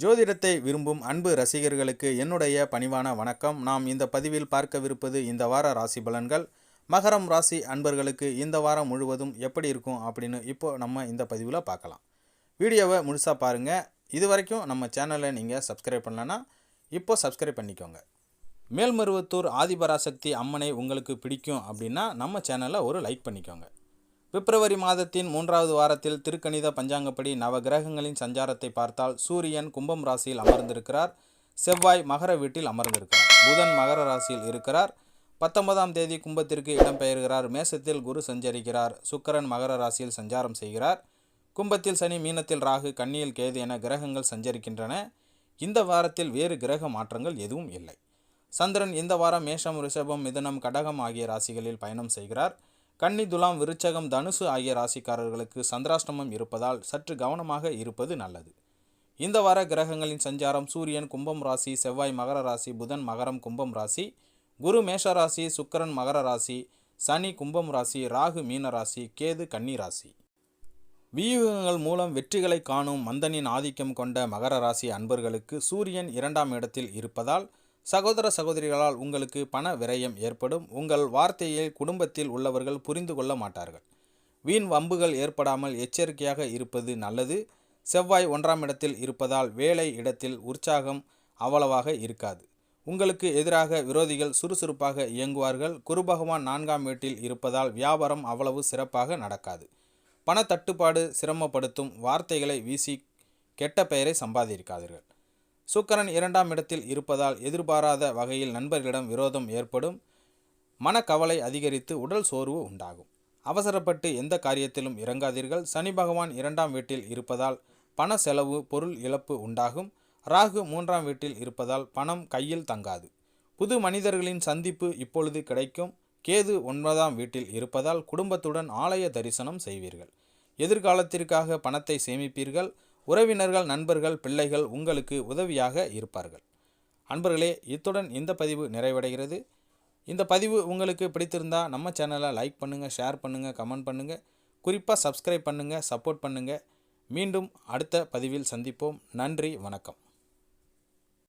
ஜோதிடத்தை விரும்பும் அன்பு ரசிகர்களுக்கு என்னுடைய பணிவான வணக்கம். நாம் இந்த பதிவில் பார்க்கவிருப்பது இந்த வார ராசி பலன்கள். மகரம் ராசி அன்பர்களுக்கு இந்த வாரம் முழுவதும் எப்படி இருக்கும் அப்படின்னு இப்போ நம்ம இந்த பதிவில் பார்க்கலாம். வீடியோவை முழுசாக பாருங்கள் இது வரைக்கும் நம்ம சேனலை நீங்கள் சப்ஸ்கிரைப் பண்ணலன்னா இப்போ சப்ஸ்கிரைப் பண்ணிக்கோங்க. மேல்மருவத்தூர் ஆதிபராசக்தி அம்மனை உங்களுக்கு பிடிக்கும் அப்படின்னா நம்ம சேனலை ஒரு லைக் பண்ணிக்கோங்க. பிப்ரவரி மாதத்தின் மூன்றாவது வாரத்தில் திருக்கணித பஞ்சாங்கப்படி நவ கிரகங்களின் சஞ்சாரத்தை பார்த்தால் சூரியன் கும்பம் ராசியில் அமர்ந்திருக்கிறார். செவ்வாய் மகர வீட்டில் அமர்ந்திருக்கிறார். புதன் மகர ராசியில் இருக்கிறார். பத்தொன்பதாம் தேதி கும்பத்திற்கு இடம்பெயர்கிறார். மேசத்தில் குரு சஞ்சரிக்கிறார். சுக்கரன் மகர ராசியில் சஞ்சாரம் செய்கிறார். கும்பத்தில் சனி மீனத்தில் ராகு கண்ணியில் கேது என கிரகங்கள் சஞ்சரிக்கின்றன. இந்த வாரத்தில் வேறு கிரக மாற்றங்கள் எதுவும் இல்லை. சந்திரன் இந்த வாரம் மேஷம் ரிஷபம் மிதனம் கடகம் ஆகிய ராசிகளில் பயணம் செய்கிறார். கன்னி துலாம் விருச்சகம் தனுசு ஆகிய ராசிக்காரர்களுக்கு சந்திராஷ்டமம் இருப்பதால் சற்று கவனமாக இருப்பது நல்லது. இந்த வார கிரகங்களின் சஞ்சாரம் சூரியன் கும்பம் ராசி செவ்வாய் மகர ராசி புதன் மகரம் கும்பம் ராசி குரு மேஷ ராசி சுக்கரன் மகர ராசி சனி கும்பம் ராசி ராகு மீன ராசி கேது கன்னி ராசி. வியூகங்கள் மூலம் வெற்றிகளை காணும் மந்தனின் ஆதிக்கம் கொண்ட மகர ராசி அன்பர்களுக்கு சூரியன் இரண்டாம் இடத்தில் இருப்பதால் சகோதர சகோதரிகளால் உங்களுக்கு பண விரயம் ஏற்படும். உங்கள் வார்த்தையை குடும்பத்தில் உள்ளவர்கள் புரிந்து கொள்ள மாட்டார்கள். வீண் வம்புகள் ஏற்படாமல் எச்சரிக்கையாக இருப்பது நல்லது. செவ்வாய் ஒன்றாம் இடத்தில் இருப்பதால் வேலை இடத்தில் உற்சாகம் அவ்வளவாக இருக்காது. உங்களுக்கு எதிராக விரோதிகள் சுறுசுறுப்பாக இயங்குவார்கள். குரு பகவான் நான்காம் வீட்டில் இருப்பதால் வியாபாரம் அவ்வளவு சிறப்பாக நடக்காது. பணத்தட்டுப்பாடு சிரமப்படுத்தும் வார்த்தைகளை வீசி கெட்ட பெயரை சம்பாதிக்காதீர்கள். சுக்கரன் இரண்டாம் இடத்தில் இருப்பதால் எதிர்பாராத வகையில் நண்பர்களிடம் விரோதம் ஏற்படும் மனக்கவலை அதிகரித்து உடல் சோர்வு உண்டாகும். அவசரப்பட்டு எந்த காரியத்திலும் இறங்காதீர்கள். சனி பகவான் இரண்டாம் வீட்டில் இருப்பதால் பண செலவு பொருள் இழப்பு உண்டாகும். ராகு மூன்றாம் வீட்டில் இருப்பதால் பணம் கையில் தங்காது. புது மனிதர்களின் சந்திப்பு இப்பொழுது கிடைக்கும். கேது ஒன்பதாம் வீட்டில் இருப்பதால் குடும்பத்துடன் ஆலய தரிசனம் செய்வீர்கள். எதிர்காலத்திற்காக பணத்தை சேமிப்பீர்கள். உறவினர்கள் நண்பர்கள் பிள்ளைகள் உங்களுக்கு உதவியாக இருப்பார்கள். அன்பர்களே இத்துடன் இந்த பதிவு நிறைவடைகிறது. இந்த பதிவு உங்களுக்கு பிடித்திருந்தால் நம்ம சேனலை லைக் பண்ணுங்கள் ஷேர் பண்ணுங்கள் கமெண்ட் பண்ணுங்கள் குறிப்பாக சப்ஸ்கிரைப் பண்ணுங்கள் சப்போர்ட் பண்ணுங்கள் மீண்டும் அடுத்த பதிவில் சந்திப்போம். நன்றி வணக்கம்.